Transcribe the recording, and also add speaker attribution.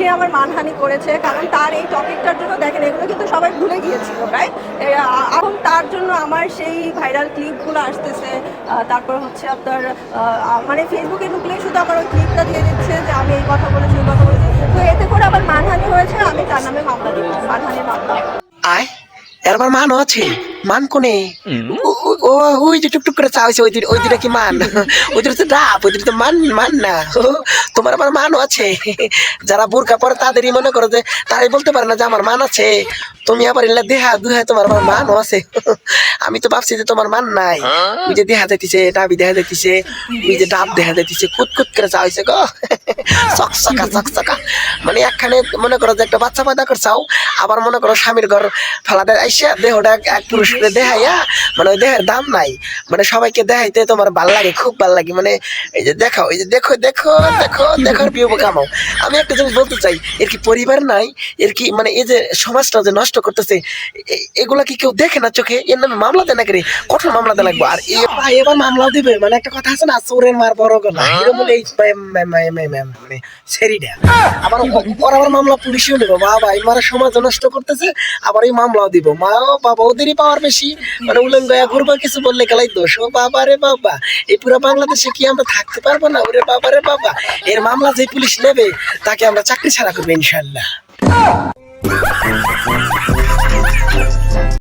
Speaker 1: সে আমার মানহানি করেছে, কারণ তার এই টপিকটার জন্য দেখেন, এগুলো কিন্তু সবাই ভুলে গিয়েছিল রাইট এখন তার জন্য আমার সেই ভাইরাল ক্লিপগুলো আসতেছে তারপর হচ্ছে আপনার মানে ফেসবুকে ঢুকলে শুধু আমার ওই ক্লিপটা দিয়ে দিচ্ছে যে আমি এই কথা বলেছি, ওই কথা বলেছি। তো এতে করে আমার মানহানি হয়েছে, আমি তার নামে মামলা দিব মানহানির মামলা।
Speaker 2: আয় এরবার মান আছে। মান কোনে? ও- ওই যে টুকটুক করে চা হয়েছে ওই ওই দিনটা কি মান? ওই দিন তো ডাব ওই দিন তো মান মান না। তোমার আবার মানও আছে। যারা বোরকা পরে তাদেরই মনে করো যে তারাই বলতে পারে না যে আমার মান আছে। তুমি আবার এলা দেহা দুহা তোমার আবার মানও আছে। আমি তো ভাবছি যে তোমার মান নাই। ওই যে দেহা যাইতেছে ডাবি দেখা যাইতেছে ওই যে ডাব দেখা যাইতেছে কুত কুত করে চা হয়েছে গো। চকচকা চকচকা মানে একখানে মনে করো যে একটা বাচ্চা পয়দা করছাও আবার মনে করো স্বামীর ঘর ফেলাতে আইসা দেহটা এক- এক পুরুষকে দেখাইয়া মানে ওই দেহের দাম নাই। মানে সবাইকে দেখাইতে তোমার ভালো লাগে খুব ভালো লাগে। মানে এই যে দেখাও এই যে দেখো দেখো দেখো দেখো প্রিয় কামাও। আমি একটা জিনিস বলতে চাই এর কি পরিবার নাই? এর কি মানে এই যে সমাজটা যে নষ্ট করতেছে এগুলা কি কেউ দেখে না চোখে? এর নামে মামলা দেয় না করে কঠোর মামলা দেওয়া লাগবে। আর এবার মামলাও দিবে। মানে একটা কথা আছে না চোরের মার বড় গলা। এরকম এই মানে সেরিটা আবার ওর আবার মামলা পুলিশেও নেব। বাবা এই মারা সমাজ নষ্ট করতেছে আবার এই মামলাও দিব। মা বাবা ওদেরই পাওয়ার বেশি। মানে উলঙ্গ করবা কিছু বললে গেলাই দোষ। ও বাবা রে বাবা, এই পুরো বাংলাদেশে কি আমরা থাকতে পারব না? ওরে বাবা রে বাবা, এর মামলা যে পুলিশ নেবে, তাকে আমরা চাকরি ছাড়া করব ইনশাল্লাহ।